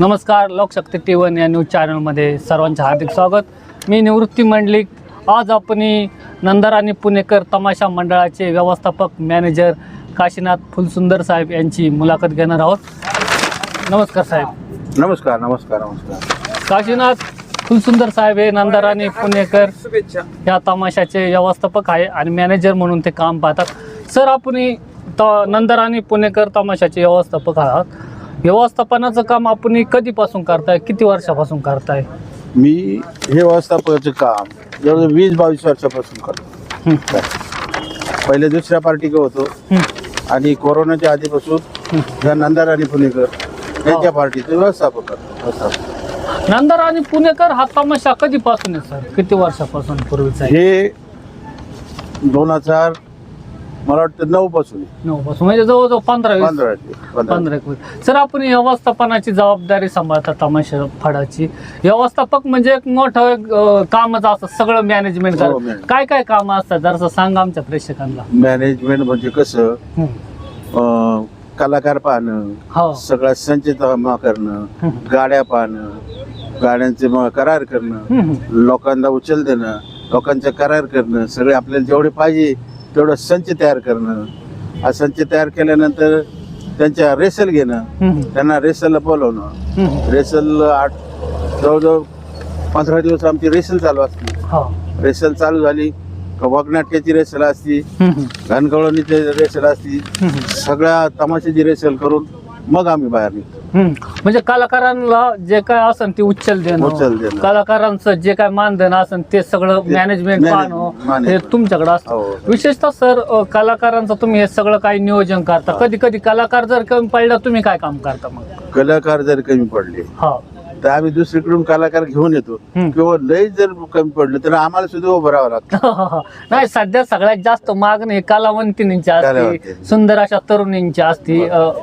नमस्कार Lokshakti T one या news चॅनलमध्ये सर्वांचे हार्दिक स्वागत. मी निवृत्ती मंडलिक. आज आपण नंदर आणि पुणेकर तमाशा मंडळाचे व्यवस्थापक मॅनेजर काशीनाथ फुलसुंदर साहेब यांची मुलाखत घेणार आहोत. नमस्कार साहेब. नमस्कार नमस्कार नमस्कार. काशीनाथ फुलसुंदर साहेब हे नंदर आणि पुणेकर या तमाशाचे व्यवस्थापक आहे आणि मॅनेजर म्हणून ते काम पाहतात. सर आपण त नंदर आणि पुणेकर तमाशाचे व्यवस्थापक आहात. व्यवस्थापनाचं काम आपण ही कधीपासून करताय? किती वर्षापासून करताय? मी हे व्यवस्थापकाचं काम जवळजवळ वीस बावीस वर्षापासून करतो. हं, पहिले दुसऱ्या पार्टीकडे होतो. हं, आणि कोरोनाच्या आधीपासून हं. ह्या नंदार आणि पुणेकर यांच्या पार्टीचं व्यवस्थापक करतो. नंदर आणि पुणेकर हा तमाशा कधीपासून आहे सर? किती वर्षापासून पूर्वीचा हे दोन हजार मला वाटतं नऊ पासून. नऊ पासून म्हणजे जवळजवळ पंधरा वीस पंधरा ते पंधरा पंधरा एक वर्ष. सर आपण व्यवस्थापनाची जबाबदारी सांभाळता तमाशा फडाची व्यवस्थापक म्हणजे एक मोठं एक, अं, कामच असतं सगळं मॅनेजमेंट हो, management. काय काय काम असतात जरासं सांगा आमच्या प्रेक्षकांना मॅनेजमेंट म्हणजे कसं. अं, कलाकार पाहणं हो सगळा संच जमा करणं. गाड्या पाहणं गाड्यांचे मग करार करणं. लोकांना उचल देणं लोकांचा करार करणं सगळे आपल्याला जेवढे पाहिजे तेवढं संच तयार करणं हा संच तयार केल्यानंतर त्यांच्या रेसल घेणं. त्यांना रेसलला बोलवणं. रेसल आठ जवळजवळ पंधरा दिवस आमची रेसल चालू असते हो रेसल चालू झाली वगनाट्याची रेसल असती. घनकवळणीची रेसल असती. सगळ्या तमाशाची रेसल करून मग आम्ही बाहेर निघतो. म्हणजे कलाकारांना जे काय असेल ते उचल उचल देणं देणं. कलाकारांचं जे काय मानधन असेल ते सगळं ते मॅनेजमेंट manage- पाहणं हे management. तुमच्याकडे असतं हो. विशेषतः सर अ, कलाकारांचं तुम्ही हे सगळं काही नियोजन करता हा. कधी कधी कलाकार जर कमी पडला तुम्ही काय काम करता मग कलाकार जर कमी पडले हा तर आम्ही दुसरीकडून कलाकार घेऊन येतो. किंवा लय जर कमी पडलं तर आम्हाला सुद्धा उभं राहावं लागतं. नाही सध्या सगळ्यात जास्त मागणी कलावंतिनींची असते. सुंदर अशा तरुणींची असते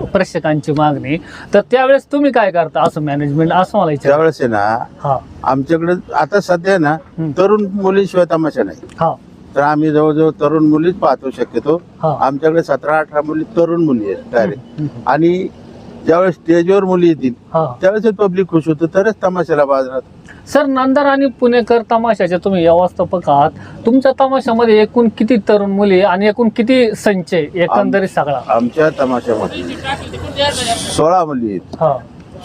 प्रेक्षकांची मागणी. तर त्यावेळेस तुम्ही काय करता असं मॅनेजमेंट असं मला त्यावेळेस आहे ना हा. आमच्याकडे आता सध्या ना. तरुण मुलीशिवाय तमाशा नाही. हा. तर आम्ही जवळजवळ तरुण मुलीच पाहतो शक्यतो. आमच्याकडे सतरा अठरा मुली तरुण मुली आहेत डायरेक्ट. आणि ज्यावेळेस स्टेजवर मुली येतील हा. त्यावेळेस पब्लिक खुश होतं तरच तमाशाला बाजारात सर नंदर आणि पुणेकर तमाशाचे तुम्ही व्यवस्थापक आहात. तुमच्या तमाशामध्ये एकूण किती तरुण मुली आणि एकूण किती संच आहे एकंदरीत सगळा? आमच्या तमाशामध्ये सोळा मुली आहेत. हा.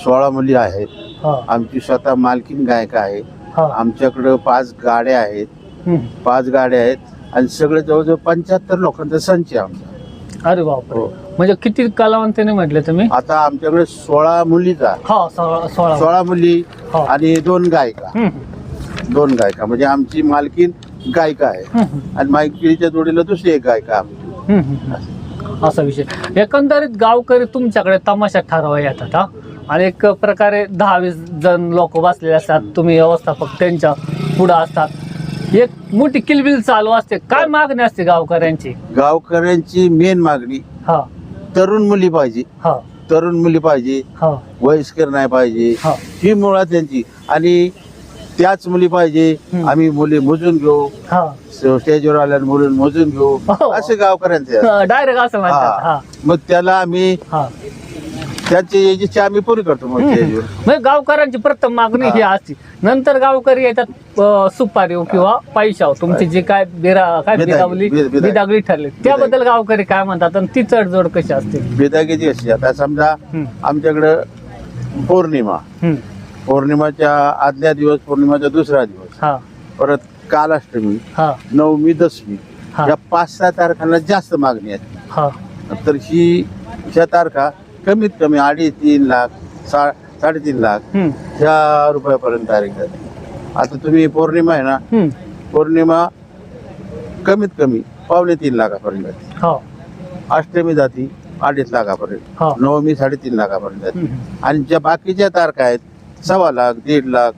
सोळा मुली आहेत. हा. आमची स्वतः मालकीन गायका आहे. हा. आमच्याकडं पाच गाड्या आहेत. हम्म. पाच गाड्या आहेत. आणि सगळं जवळजवळ पंच्याहत्तर लोकांचा संच आहे आमचा. अरे बापरे. हो. म्हणजे किती कलावंतीने म्हटले तुम्ही? आता आमच्याकडे सोळा मुलीचा. हा सोळा सोळा. सोळा मुली हो. आणि दोन गायिका. हम्म, दोन गायिका. म्हणजे आमची मालकीन गायिका आहे. हम्म, आणि मालकीच्या जोडीला दुसरी एक गायिका आमची. हम्म, हम्म. असा विषय. एकंदरीत गावकरी तुमच्याकडे तमाशा ठरवा येतात हा? आणि एक प्रकारे दहा वीस जण लोक बसलेले असतात तुम्ही व्यवस्थापक त्यांच्या पुढं असतात. एक मोठी किलबिल चालू असते. काय मागणी असते गावकऱ्यांची? गावकऱ्यांची मेन मागणी हा. तरुण मुली पाहिजे. हा. तरुण मुली पाहिजे. हा. वयस्कर नाही पाहिजे. हा. ही मुळात त्यांची. आणि त्याच मुली पाहिजे. हम्म. आम्ही मुली मोजून घेऊ. हा. स्टेजवर आल्या मुली मोजून घेऊ. हो. असे गावकऱ्यांचे. डायरेक्ट असं म्हणतात. हा. हा. मग त्याला आम्ही हा. त्यांची इच्छा आम्ही पूर्ण करतो मग स्टेजवर म्हणजे गावकऱ्यांची प्रथम मागणी ही. असते. नंतर गावकरी येतात अं, सुपारी किंवा पैशाव. तुमची जी काय बिरा काय बिदागी, बिरावली बिद- बिदागी. बिदागली ठरली त्याबद्दल गावकरी काय म्हणतात आणि ती चढजोड कशी असते? बेदागीची अशी. आता समजा हम्म, आमच्याकडं पौर्णिमा. हम्म, पौर्णिमाच्या आदल्या दिवस पौर्णिमाचा दुसरा दिवस. हा. परत कालाष्टमी हा. नवमी दसमी हा. या पाच सहा तारखांना जास्त मागणी आहे. हा. तर ही ह्या तारखा कमीत कमी अडीच तीन लाख सा साडेतीन लाख हम्म, ह्या रुपयापर्यंत तारीख जाते आता तुम्ही पौर्णिमा आहे ना हम्म, पौर्णिमा कमीत कमी पावणे तीन लाखापर्यंत जाते. हा. अष्टमी जाती अडीच लाखापर्यंत. हा. नवमी साडेतीन लाखापर्यंत जाते. हम्म. आणि ज्या बाकीच्या तारखा आहेत सव्वा लाख दीड लाख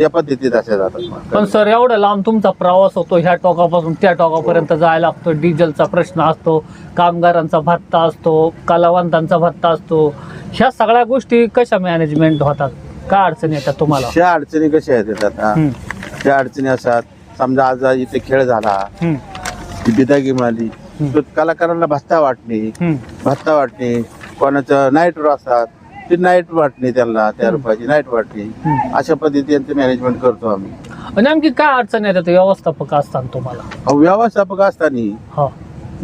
या पद्धतीत अशा जातात पण. सर एवढा लांब तुमचा प्रवास होतो ह्या टोकापासून त्या टोकापर्यंत जायला लागतो डिझेलचा प्रश्न असतो कामगारांचा भत्ता असतो कलावंतांचा भत्ता असतो. ह्या सगळ्या गोष्टी कशा मॅनेजमेंट होतात? काय अडचणी येतात तुम्हाला? त्या अडचणी कशा आहेत येतात? हम्म, त्या अडचणी असतात. समजा आज इथे खेळ झाला बिदागी मिळाली. तर कलाकारांना भत्ता वाटणे भत्ता वाटणे कोणाचं नाईट असतात ते नाईट वाटणे त्यांना त्या रुपयाची नाईट वाटणे. अशा पद्धतीने मॅनेजमेंट करतो आम्ही. नेमकी काय अडचण येतात व्यवस्थापक असताना तुम्हाला? अहो, व्यवस्थापक असताना हो.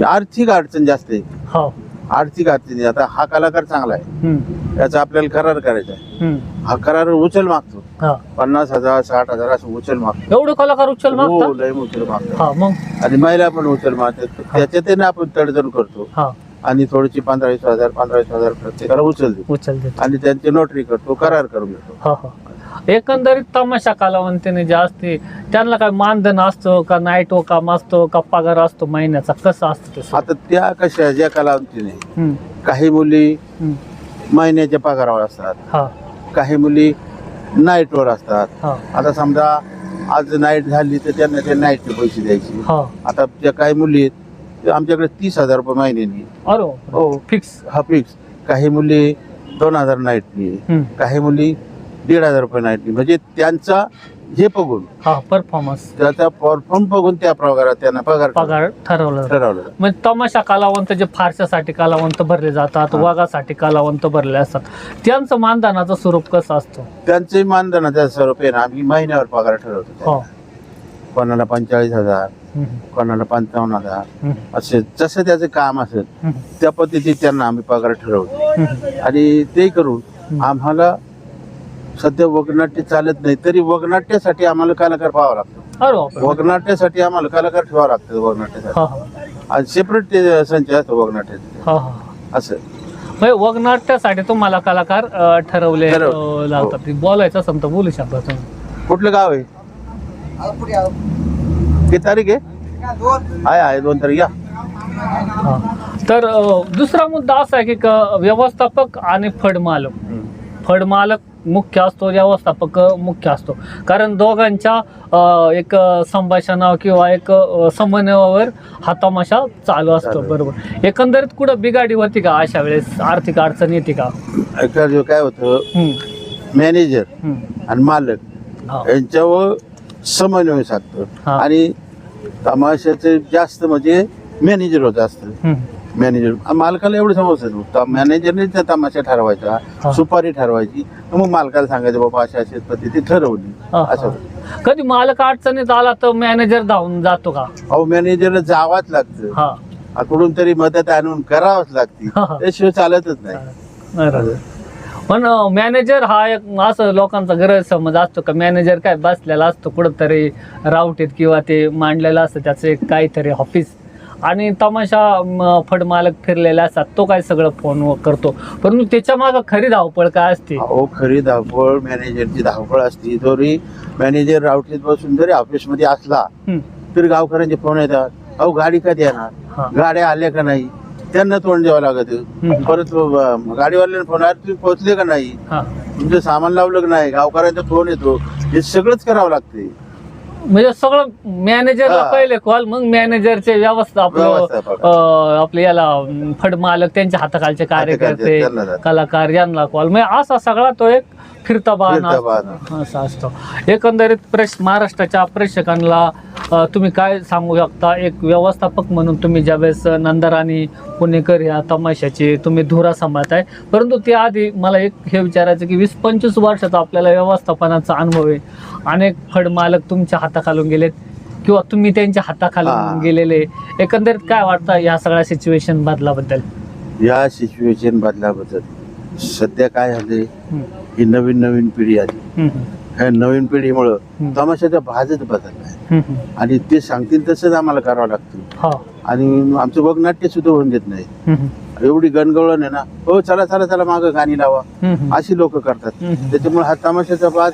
आर्थिक अडचण जास्त आहे. हो. आर्थिक अडचणी आता हा कलाकार चांगला आहे. हम्म, याचा आपल्याला करार करायचा आहे. हम्म, हा करार उचल मागतो. हा. पन्नास हजार साठ हजार असं उचल मागतो. एवढं कलाकार उचल हो मागता? लय उचल मागतो. हा मग? आणि महिला पण उचल मागतात. त्याच्यात आपण तडजण करतो. हा. आणि थोडीशी पंधरा वीस हजार पंधरा वीस हजार प्रत्येकाला उचल देतो उचल देतो आणि त्यांची नोटरी करतो करार करून घेतो हा हा. एकंदरीत तमाशा कलावंतीने जे असते त्यांना काय मानधन असतं का नाईट काम असतो का पगार असतो महिन्याचा कसं असतं ते? आता त्या कशा ज्या कलावंतीने हम्म, काही मुली हम्म, महिन्याच्या पगारावर असतात हा. काही मुली नाईटवर असतात. हा. आता समजा आज नाईट झाली तर त्यांना ते नाईटचे पैसे द्यायचे. हा. आता ज्या काही मुली आहेत आमच्याकडे तीस हजार रुपये महिन्यानी. हो. फिक्स हा फिक्स काही मुली दोन हजार नाईटनी काही मुली दीड हजार रुपये नाईटनी म्हणजे त्यांचा हे बघून. हा परफॉर्मन्स त्याचा परफॉर्म बघून त्या प्रकारात त्यांना पगार पगार ठरवला. ठरवलं. म्हणजे तमाशा कलावंत जे फारशासाठी कलावंत भरले जातात. वाघासाठी कलावंत भरले असतात. त्यांचं मानधनाचं स्वरूप कसं असतं? त्यांचे मानधनाचा स्वरूप आहे ना. आम्ही महिन्यावर पगार ठरवतो हो. कोणाला पंचेचाळीस हजार कोणाला पंचावन्न हजार असे जसं त्याचं काम असेल त्या पद्धतीत त्यांना आम्ही पगार ठरवतो. आणि ते करून आम्हाला सध्या वगनाट्य चालत नाही तरी वगनाट्यासाठी आम्हाला कलाकार पाहावा लागतो. वगनाट्यासाठी आम्हाला कलाकार ठेवावं लागतं वगनाट्यासाठी. हा हा. आणि सेपरेट ते संच असतो वगनाट्याचे. हा हा. असं. म्हणजे वगनाट्यासाठी तुम्हाला कलाकार ठरवले लावतात बोलायचं असं तर बोलू शकता तुम्ही. कुठलं गाव आहे? किती तारीख आहे? आहे आहे दोन तारीख या. तर अं, दुसरा मुद्दा असा आहे की क- व्यवस्थापक आणि फड मालक फड मालक मुख्य असतो व्यवस्थापक मुख्य असतो. कारण दोघांच्या अं, एक संभाषणावर किंवा एक अं, समन्वयावर हा तमाशा चालू असतो चालू. बरोबर. एकंदरीत कुठं बिगाडी होती का अशा वेळेस? आर्थिक अडचण येते का? काय होतं? हम्म, मॅनेजर हम्म. आणि मालक हा. यांच्यावर समन्वय साधतो हा. आणि तमाशाचे जास्त म्हणजे मॅनेजर होत असतं. मॅनेजर मालकाला एवढं समजतं मॅनेजरने त्या तमाशा हा. ठरवायचा सुपारी ठरवायची. मग मालकाला सांगायचं बाबा अशा अशी पद्धती ठरवली. हा, असं. कधी मालक अडचणीत आला तर मॅनेजर धावून जातो का? अहो मॅनेजरला जावाच लागतं. हा. कुठून तरी मदत आणून करावंच लागते. हा. त्याशिवाय चालतच नाही. पण मॅनेजर हा एक असं लोकांचा गैरसमज असतो का? मॅनेजर काय बसलेला असतो कुठंतरी रावटीत किंवा ते मांडलेलं असतं त्याचं एक काहीतरी ऑफिस आणि तमाशा फड मालक फिरलेले असतात तो काय सगळं फोन करतो. परंतु त्याच्या मागं खरी धावपळ काय असते? अहो खरी धावपळ मॅनेजरची धावपळ असती. जरी मॅनेजर रावटीत बसून जरी ऑफिसमध्ये असला. तरी गावकऱ्यांचे फोन येतात. अहो गाडी कधी येणार? हा. गाड्या आल्या का नाही? त्यांना तोंड द्यावं लागत. परत गाडीवाल्याने फोन आला तुम्ही पोहोचले का नाही? हा. तुमचं सामान लावलं का नाही? गावकऱ्यांचा फोन येतो. हे सगळंच करावं लागते म्हणजे सगळं मॅनेजरला. पहिले कॉल मग मॅनेजरचे व्यवस्था आपलं आपले याला फड मालक त्यांच्या हाताखालचे कार्यकर्ते. कलाकार यांना कॉल म्हणजे असा सगळा तो एक फिरता बाण. असा असतो. एकंदरीत प्रेस महाराष्ट्राच्या प्रेक्षकांना तुम्ही काय सांगू शकता? एक व्यवस्थापक म्हणून तुम्ही ज्यावेळेस नंदराणी पुणेकर या तमाशाचे तुम्ही धुरा सांभाळताय. परंतु त्याआधी मला एक हे विचारायचं की वीस पंचवीस वर्षाचा आपल्याला व्यवस्थापनाचा अनुभव आहे. अनेक फड मालक तुमच्या हाताखालून गेलेत किंवा तुम्ही त्यांच्या हा. हाताखालून गेलेले. एकंदरीत काय वाटतं या सगळ्या सिच्युएशन बदलाबद्दल? या सिच्युएशन बदलाबद्दल. सध्या काय झाले ही नवीन नवीन पिढी आली. ह्या नवीन पिढीमुळं हम्म. तमाशाचा भाजच बदललाय. हम्म. आणि ते सांगतील तसंच आम्हाला करावं लागतं. हा. आणि आमचं बघनाट्य सुद्धा होऊन देत नाही. एवढी गणगवळण आहे ना. हो चला चला चला मागं गाणी लावा. अशी लोक करतात. त्याच्यामुळे हा तमाशाचा बाद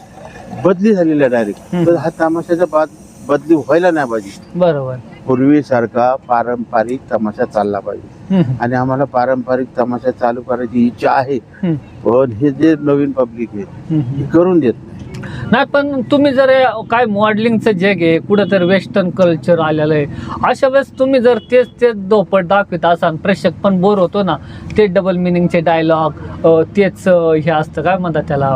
बदली झालेला डायरेक्ट. तर हा तमाशाचा बाद बदली व्हायला नाही पाहिजे. बरोबर. पूर्वीसारखा पारंपरिक तमाशा चालला पाहिजे. आणि आम्हाला पारंपरिक तमाशा चालू करायची इच्छा आहे. पण हे जे नवीन पब्लिक आहे. हे करून देत नाही. नाही पण तुम्ही जर काय मॉडेलिंगचं जग आहे कुठं तर वेस्टर्न कल्चर आलेलं आहे अशा वेळेस तुम्ही जर तेच तेच दोपट दाखवित असाल प्रेक्षक पण बोर होतो ना ते डबल मिनिंगचे डायलॉग तेच हे असतं काय म्हणतात त्याला?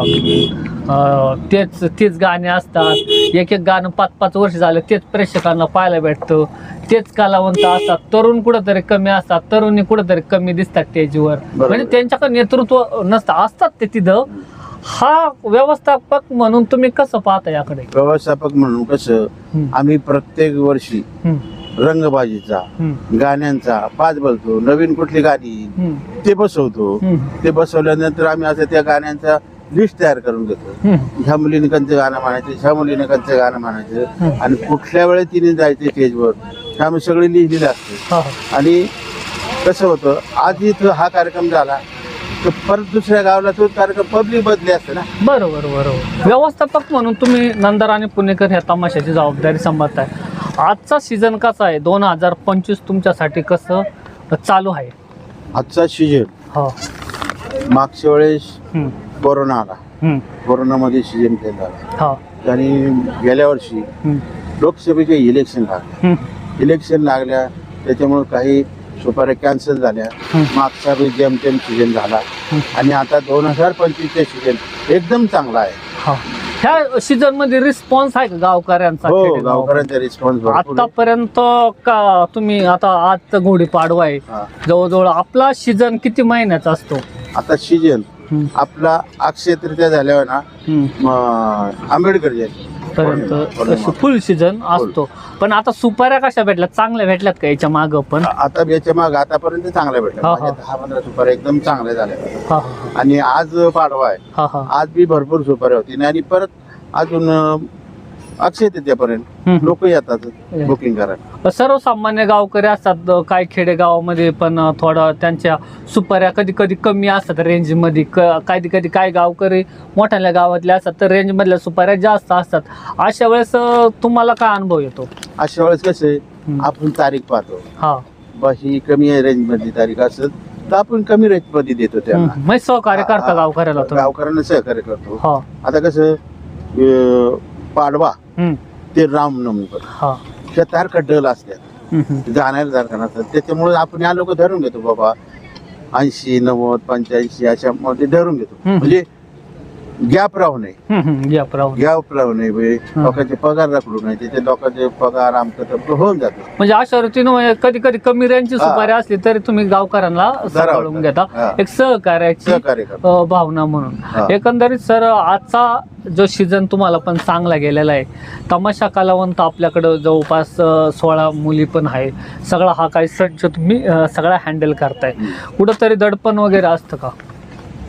तेच तेच गाणे असतात. एक एक गाणं पाच पाच वर्ष झालं तेच प्रेक्षकांना पाहायला भेटतं. तेच कलावंत असतात तरुण कुठंतरी कमी असतात तरुणी कुठंतरी कमी दिसतात स्टेजवर बरोबर. म्हणजे त्यांच्याकडे नेतृत्व नसतं असतात ते तिथं. हा व्यवस्थापक म्हणून तुम्ही कसं पाहता याकडे? व्यवस्थापक म्हणून कसं आम्ही प्रत्येक वर्षी रंगबाजीचा गाण्यांचा पाच बोलतो नवीन कुठली गाणी ते बसवतो. ते बसवल्यानंतर आम्ही असं त्या गाण्यांचा लिस्ट तयार करून घेतो ह्या मुलीने कंचं गाणं म्हणायचं ह्या मुलीने कंचं गाणं म्हणायचं. आणि कुठल्या वेळेत तिने जायचं स्टेजवर हे आम्ही सगळे लिहिलेलं असतं. आणि कसं होतं आज इथं हा कार्यक्रम झाला तर परत दुसऱ्या गावाला तो कार्यक्रम पब्लिक बदली असते ना. बरोबर बरोबर. व्यवस्थापक म्हणून तुम्ही नंदर आणि पुणेकर ह्या तमाशाची जबाबदारी सांभाळताय. आजचा सीझन कसा आहे? दोन हजार पंचवीस तुमच्यासाठी कसं चालू आहे? आजचा सीजन हो. मागच्या वेळेस हम्म, कोरोना आला. कोरोनामध्ये सीजन हो. आणि गेल्या वर्षी लोकसभेचे इलेक्शन लागले. इलेक्शन लागल्या त्याच्यामुळे काही सुपाऱ्या कॅन्सल झाल्या. मागचा बी जेमतेम सीजन झाला. आणि आता दोन हजार पंचवीसचा सीजन एकदम चांगला आहे. हो. ह्या सीझनमध्ये रिस्पॉन्स आहे का गावकऱ्यांचा? हो? गावकऱ्यांचा रिस्पॉन्स आतापर्यंत का तुम्ही आता आज गुढी पाडवा आहे जवळजवळ आपला सीझन किती महिन्याचा असतो? आता सीजन आपला अक्षय तृतीया झाल्यावर ना. म, आंबेडकर जयंती. पर्यंत फुल सीझन असतो. पण आता सुपाऱ्या कशा भेटल्यात चांगल्या भेटल्यात का याच्या माग पण? आता याच्या माग आतापर्यंत चांगल्या भेटल्या. हा. माझ्या दहा पंधरा सुपाऱ्या एकदम चांगल्या झाल्या. हा. आणि आज पाडवा आहे. हा हा. आज बी भरपूर सुपाऱ्या होती. आणि परत अजून अं, अक्षय तृतीयापर्यंत. हम्म. लोक येतात बुकिंग करायला. सर्वसामान्य गावकरी असतात अं, काही खेडेगावामध्ये पण अं, थोडं त्यांच्या सुपाऱ्या कधी कधी कमी असतात रेंजमध्ये क कधी कधी काय गावकरी मोठ्या गावातले असतात तर रेंजमधल्या सुपाऱ्या जास्त असतात. अशा वेळेस अं, तुम्हाला काय अनुभव येतो? अशा वेळेस कसं हम्म. आपण तारीख पाहतो. हा. बा ही कमी आहे रेंज मधली तारीख असेल तर आपण कमी रेंजमध्ये देतो त्यांना. हम्म. म्हणजे सहकार्य करता गावकऱ्याला तुम्ही? गावकऱ्यांना सहकार्य करतो. हा. आता कसं अं, पाडवा. ते रामनवमी हा त्या तारखा डल असतात. जाणाऱ्या तारखा नसतात त्याच्यामुळे आपण या लोक धरून घेतो बाबा ऐंशी नव्वद पंच्याऐंशी अशा मध्ये धरून घेतो. म्हणजे गॅप राहू नये. गॅप राहू नये. बे. लोकांचे पगार राखू नये. त्याचे लोकांचे पगार आमचं तमकं होऊन जातो. म्हणजे अशा रीतीनं कधी कधी कमी रेंजची हा. सुपारी असली तरी तुम्ही गावकऱ्यांना सांभाळून घेता. एक सहकार्याची सहकार्य करतो. अ, भावना म्हणून. एकंदरीत सर आजचा जो सीझन तुम्हाला पण चांगला गेलेला आहे तमाशा कलावंत आपल्याकडं जवळपास अ, सोळा मुली पण आहे. सगळा हा काही संच तुम्ही अ, सगळा हँडल करताय. कुठंतरी दडपण वगैरे असतं का?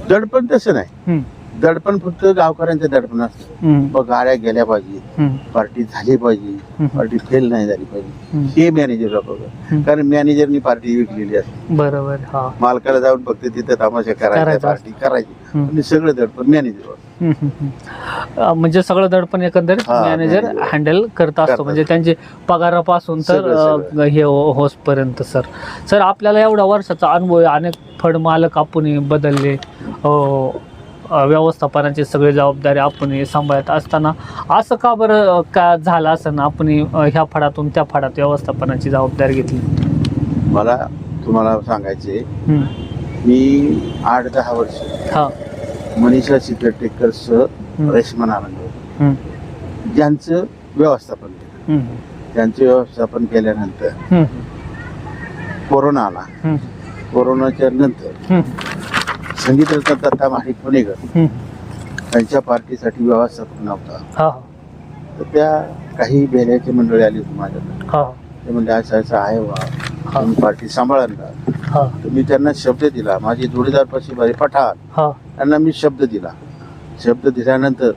दडपण तसं नाही. हम्म, दडपण फक्त गावकऱ्यांचं दडपण असतं. मग गाड्या गेल्या पाहिजे पार्टी झाली पाहिजे पार्टी फेल नाही झाली पाहिजे. हे मॅनेजर हम्म. बघा कारण मॅनेजरनी पार्टी विकलेली असते. बरोबर हा. मालकाला जाऊन फक्त तिथं तमाशा करायचा पार्टी करायची. आणि सगळं दडपण मॅनेजर म्हणजे सगळं दडपण एकंदरीत हा, मॅनेजर. हँडल करत असतो. म्हणजे त्यांचे पगारापासून तर अ, हे होसपर्यंत सर. सर आपल्याला एवढा वर्षाचा अनुभव अनेक फड मालक आपण बदलले व्यवस्थापनाची सगळी जबाबदारी आपण सांभाळत असताना असं का बरं का झालं असं ना आपण ह्या फडातून त्या फडात व्यवस्थापनाची जबाबदारी घेतली मला तुम्हाला सांगायचे. मी आठ दहा वर्ष हा मनीषा चित्रटेकर सह. रेशमा हम्म. ज्यांचं व्यवस्थापन केलं. त्यांचं व्यवस्थापन केल्यानंतर. कोरोना आला. कोरोनाच्या नंतर. संगीतरत्न दत्ता माणिक पुणेकर. त्यांच्या पार्टीसाठी व्यवस्थापन नव्हता. हा. तर त्या काही बेल्याची मंडळी आली होती माझ्याकडे. हा. ते म्हणजे असं असं आहे वा. तुम्ही पार्टी सांभाळाल का? हा. तर मी त्यांना शब्द दिला. माझी जोडीदार पशी पठाण हा. त्यांना मी शब्द दिला. शब्द दिल्यानंतर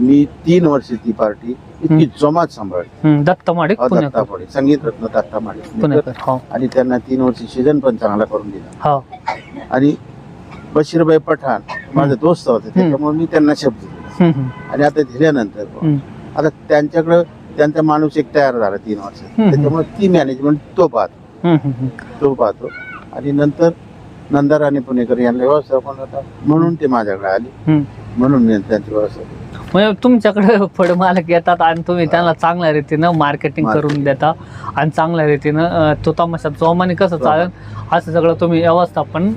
मी तीन वर्ष ती पार्टी इतकी. जोमात सांभाळली. हम्म. दत्त माडिक अ, दत्ता पुण्याकर पाडे संगीत रत्न दत्ता माडे हो. आणि त्यांना तीन वर्ष सीझन पण चांगला करून दिला. हा. आणि बशीरबाई पठाण माझा दोस्त होते त्याच्यामुळे मी त्यांना शब्द दिला. आणि आता दिल्यानंतर. आता त्यांच्याकडं त्यांचा माणूस एक तयार झाला तीन वर्ष. त्याच्यामुळे ती मॅनेजमेंट तो पाहतो. तो पाहतो आणि नंतर नंदा राणी पुणेकर यांना व्यवस्थापन होता म्हणून ते माझ्याकडे आले. म्हणून मी त्यांची व्यवस्था म्हणजे तुमच्याकडे फळ मालक येतात आणि तुम्ही त्यांना चांगल्या रीतीनं मार्केटिंग करून. देता आणि चांगल्या रीतीनं तो तमाशा जोमाने कसं चालेल असं सगळं तुम्ही व्यवस्थापन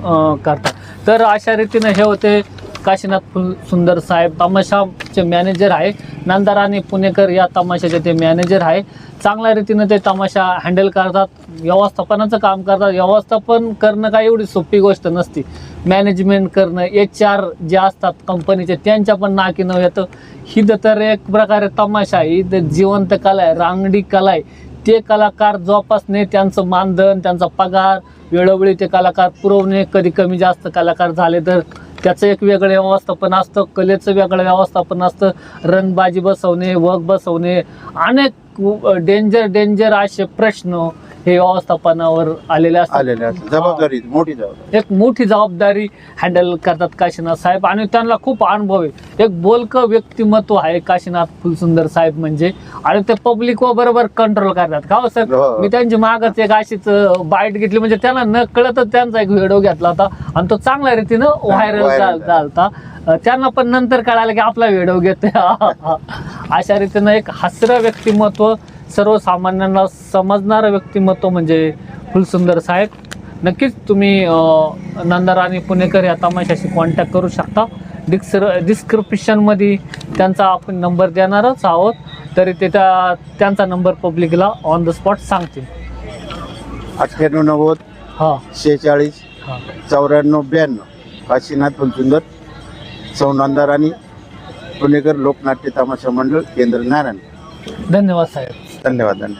करता तर अशा रीतीनं हे होते. काशीनाथ फुल सुंदर साहेब तमाशाचे मॅनेजर आहे. नंदाराणी पुणेकर या तमाशाचे ते मॅनेजर आहे. चांगल्या रीतीनं ते तमाशा हँडल करतात. व्यवस्थापनाचं काम करतात. व्यवस्थापन करणं काय एवढी सोपी गोष्ट नसती. मॅनेजमेंट करणं एच आर जे असतात कंपनीचे त्यांच्या पण नाकी न येतं. ही तर एक प्रकारे तमाशा आहे. ही जिवंत कला आहे रांगडी कला आहे. ते कलाकार जोपासणे त्यांचं मानधन त्यांचा पगार वेळोवेळी ते कलाकार पुरवणे कधी कमी जास्त कलाकार झाले तर त्याचं एक वेगळं व्यवस्थापन असतं कलेचं वेगळं व्यवस्थापन असतं. रंगबाजी बसवणे वग बसवणे अनेक डेंजर डेंजर असे प्रश्न हे व्यवस्थापनावर आलेले असतात. आलेले असतात. जबाबदारी मोठी जबाबदारी. एक मोठी जबाबदारी हँडल करतात काशीनाथ साहेब आणि त्यांना खूप अनुभव आहे. एक बोलकं व्यक्तिमत्व आहे काशीनाथ फुलसुंदर साहेब म्हणजे. आणि ते पब्लिक बरोबर कंट्रोल करतात. का हो सर हो. मी त्यांची मागच एक अशीच बाईट घेतली. म्हणजे त्यांना न कळतच त्यांचा एक व्हिडिओ घेतला होता. आणि तो चांगल्या रीतीनं व्हायरल viral झाला. अं, त्यांना पण नंतर कळालं की आपला व्हिडिओ घेतोय. अशा रीतीनं एक हसरं व्यक्तिमत्व सर्वसामान्यांना समजणारं व्यक्तिमत्व म्हणजे फुलसुंदर साहेब. नक्कीच तुम्ही नंदाराणी पुणेकर या तमाशाशी कॉन्टॅक्ट करू शकता. डिस्क्र डिस्क्रिप्शनमध्ये त्यांचा आपण नंबर देणारच आहोत. तरी ते त्या त्यांचा नंबर पब्लिकला ऑन द स्पॉट सांगतील. अठ्ठ्याण्णव नव्वद हां. शेहेचाळीस हां. चौऱ्याण्णव ब्याण्णव. काशीनाथ फुलसुंदर सौनंदार आणि पुणेकर लोकनाट्य तमाशा मंडळ केंद्र नारायण. धन्यवाद साहेब. धन्यवाद. धन्यवाद